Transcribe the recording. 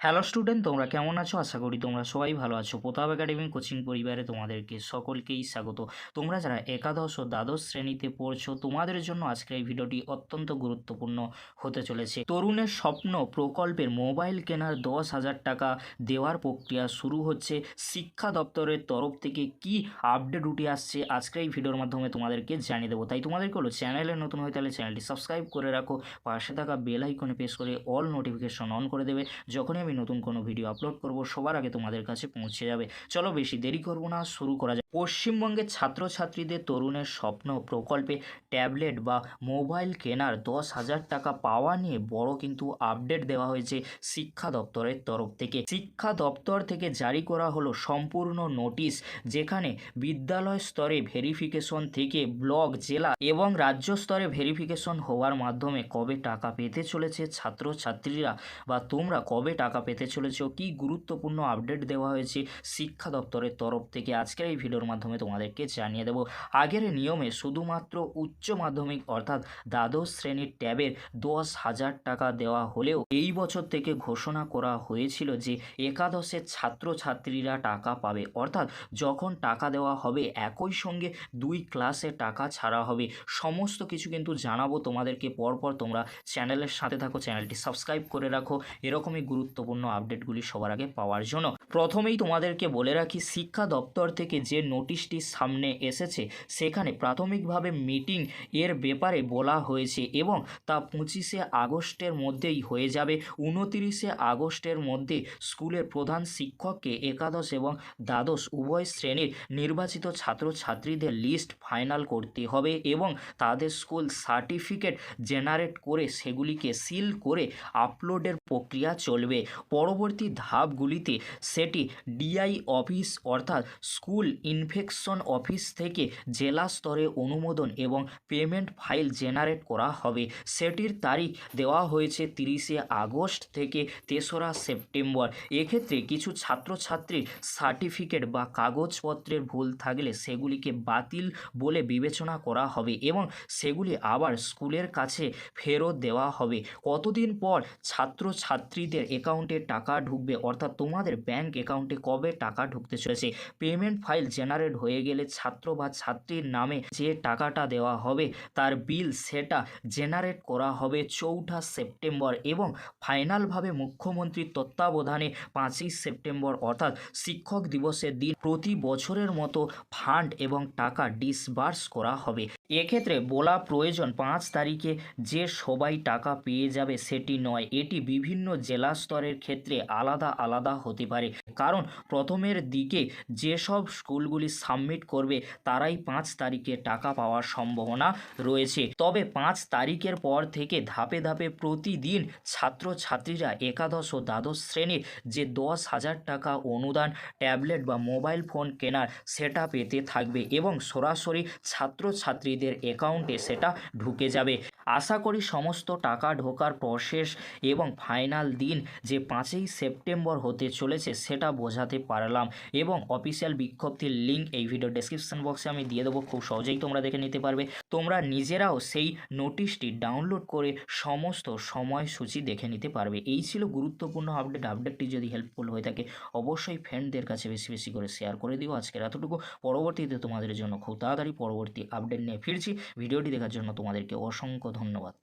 Hello student তোমরা কেমন আছো? আশা করি তোমরা সবাই ভালো আছো। প্রতাপ একাডেমি কোচিং পরিবারে তোমাদেরকে সকলকেই স্বাগত। তোমরা যারা একাদশ ও দ্বাদশ শ্রেণীতে পড়ছো, তোমাদের জন্য আজকের এই ভিডিওটি অত্যন্ত গুরুত্বপূর্ণ হতে চলেছে। তরুণের স্বপ্ন প্রকল্পের মোবাইল কেনার দশ হাজার টাকা দেওয়ার প্রক্রিয়া শুরু হচ্ছে। শিক্ষা দপ্তরের তরফ থেকে কি আপডেট উঠে আসছে আজকের এই ভিডিওর মাধ্যমে তোমাদেরকে জানিয়ে দেবো। তাই তোমাদেরকে হলো চ্যানেলে নতুন হয়ে তাহলে চ্যানেলটি সাবস্ক্রাইব করে রাখো। পাশে থাকা বেল আইকনে প্রেস করে অল নোটিফিকেশন অন করে দেবে। যখনই আমি নতুন কোনো ভিডিও আপলোড করব, সবার আগে তোমাদের কাছে পৌঁছে যাবে। চলো বেশি দেরি করব না, শুরু করা যাক। পশ্চিমবঙ্গের ছাত্রছাত্রীদের তরুণের স্বপ্ন প্রকল্পে ট্যাবলেট বা মোবাইল কেনার দশ হাজার টাকা পাওয়া নিয়ে বড় কিন্তু আপডেট দেওয়া হয়েছে শিক্ষা দপ্তরের তরফ থেকে। শিক্ষা দপ্তর থেকে জারি করা হলো সম্পূর্ণ নোটিশ যেখানে বিদ্যালয় স্তরে ভেরিফিকেশন থেকে ব্লক, জেলা এবং রাজ্য স্তরে ভেরিফিকেশন হওয়ার মাধ্যমে কবে টাকা পেতে চলেছে ছাত্রছাত্রীরা বা তোমরা কবে টাকা পেতে চলেছো, কি গুরুত্বপূর্ণ আপডেট দেওয়া হয়েছে শিক্ষা দপ্তরের তরফ থেকে? আজকের এই ভিডিওর মাধ্যমে তোমাদেরকে জানিয়ে দেব। আগের নিয়মে শুধুমাত্র উচ্চ মাধ্যমিক অর্থাৎ দ্বাদশ শ্রেণির ট্যাবের দশ হাজার টাকা দেওয়া হলেও এই বছর থেকে ঘোষণা করা হয়েছিল যে একাদশের ছাত্রছাত্রীরা টাকা পাবে। অর্থাৎ যখন টাকা দেওয়া হবে একই সঙ্গে দুই ক্লাসে টাকা ছাড়া হবে। সমস্ত কিছু কিন্তু জানাব তোমাদেরকে পরপর। তোমরা চ্যানেলের সাথে থাকো, চ্যানেলটি সাবস্ক্রাইব করে রাখো। এরকমই গুরুত্বপূর্ণ আপডেটগুলি সবার আগে পাওয়ার জন্য। প্রথমেই তোমাদেরকে বলে রাখি, শিক্ষা দপ্তর থেকে যে নোটিশটি সামনে এসেছে। সেখানে প্রাথমিকভাবে মিটিং এর ব্যাপারে বলা হয়েছে এবং তা পঁচিশে আগস্টের মধ্যেই হয়ে যাবে। উনতিরিশে আগস্টের মধ্যে স্কুলের প্রধান শিক্ষককে একাদশ এবং দ্বাদশ উভয় শ্রেণির নির্বাচিত ছাত্রছাত্রীদের লিস্ট ফাইনাল করতে হবে এবং তাদের স্কুল সার্টিফিকেট জেনারেট করে সেগুলিকে সিল করে আপলোডের প্রক্রিয়া চলবে। পরবর্তী ধাপগুলিতে সেটি ডিআই অফিস অর্থাৎ স্কুল ইনফেকশন অফিস থেকে জেলা স্তরে অনুমোদন এবং পেমেন্ট ফাইল জেনারেট করা হবে। সেটির তারিখ দেওয়া হয়েছে তিরিশে আগস্ট থেকে তেসরা সেপ্টেম্বর। এক্ষেত্রে কিছু ছাত্রছাত্রীর সার্টিফিকেট বা কাগজপত্রের ভুল থাকলে সেগুলিকে বাতিল বলে বিবেচনা করা হবে এবং সেগুলি আবার স্কুলের কাছে ফেরত দেওয়া হবে। কতদিন পর ছাত্রছাত্রীদের অ্যাকাউন্টে টাকা ঢুকবে, অর্থাৎ তোমাদের ব্যাংক অ্যাকাউন্টে কবে টাকা ঢুকতে চলেছে? পেমেন্ট ফাইল জেনারেট হয়ে গেলে ছাত্র বা ছাত্রীর নামে যে টাকাটা দেওয়া হবে, তার বিল সেটা জেনারেট করা হবে চৌঠা সেপ্টেম্বর এবং ফাইনালভাবে মুখ্যমন্ত্রীর তত্ত্বাবধানে পাঁচই সেপ্টেম্বর অর্থাৎ শিক্ষক দিবসের দিন প্রতি বছরের মতো ফান্ড এবং টাকা ডিসবার্স করা হবে। এক্ষেত্রে বলা প্রয়োজন, পাঁচ তারিখে যে সবাই টাকা পেয়ে যাবে সেটি নয়, এটি বিভিন্ন জেলা স্তরের ক্ষেত্রে আলাদা আলাদা হতে পারে। কারণ প্রথমের দিকে যেসব স্কুলগুলি সাবমিট করবে, তারাই পাঁচ তারিখে টাকা পাওয়ার সম্ভাবনা রয়েছে। তবে পাঁচ তারিখের পর থেকে ধাপে ধাপে প্রতিদিন ছাত্রছাত্রীরা একাদশ ও দ্বাদশ শ্রেণির যে দশ হাজার টাকা অনুদান, ট্যাবলেট বা মোবাইল ফোন কেনার সেটা পেতে থাকবে এবং সরাসরি ছাত্রছাত্রীদের অ্যাকাউন্টে সেটা ঢুকে যাবে। আশা করি সমস্ত টাকা ঢোকার প্রসেস এবং ফাইনাল দিন যে পাঁচই সেপ্টেম্বর হতে চলেছে, সেটা বোঝাতে পারলাম এবং অফিসিয়াল বিজ্ঞপ্তির লিঙ্ক এই ভিডিও ডেসক্রিপশন বক্সে আমি দিয়ে দেবো, খুব সহজেই তোমরা দেখে নিতে পারবে। তোমরা নিজেরাও সেই নোটিশটি ডাউনলোড করে সমস্ত সময়সূচি দেখে নিতে পারবে। এই ছিল গুরুত্বপূর্ণ আপডেট আপডেটটি যদি হেল্পফুল হয়ে থাকে, অবশ্যই ফ্রেন্ডদের কাছে বেশি বেশি করে শেয়ার করে দিও। আজকের এতটুকু। পরবর্তীতে তোমাদের জন্য খুব তাড়াতাড়ি পরবর্তী আপডেট নিয়ে ফিরছি। ভিডিওটি দেখার জন্য তোমাদেরকে অসংখ্য ধন্যবাদ।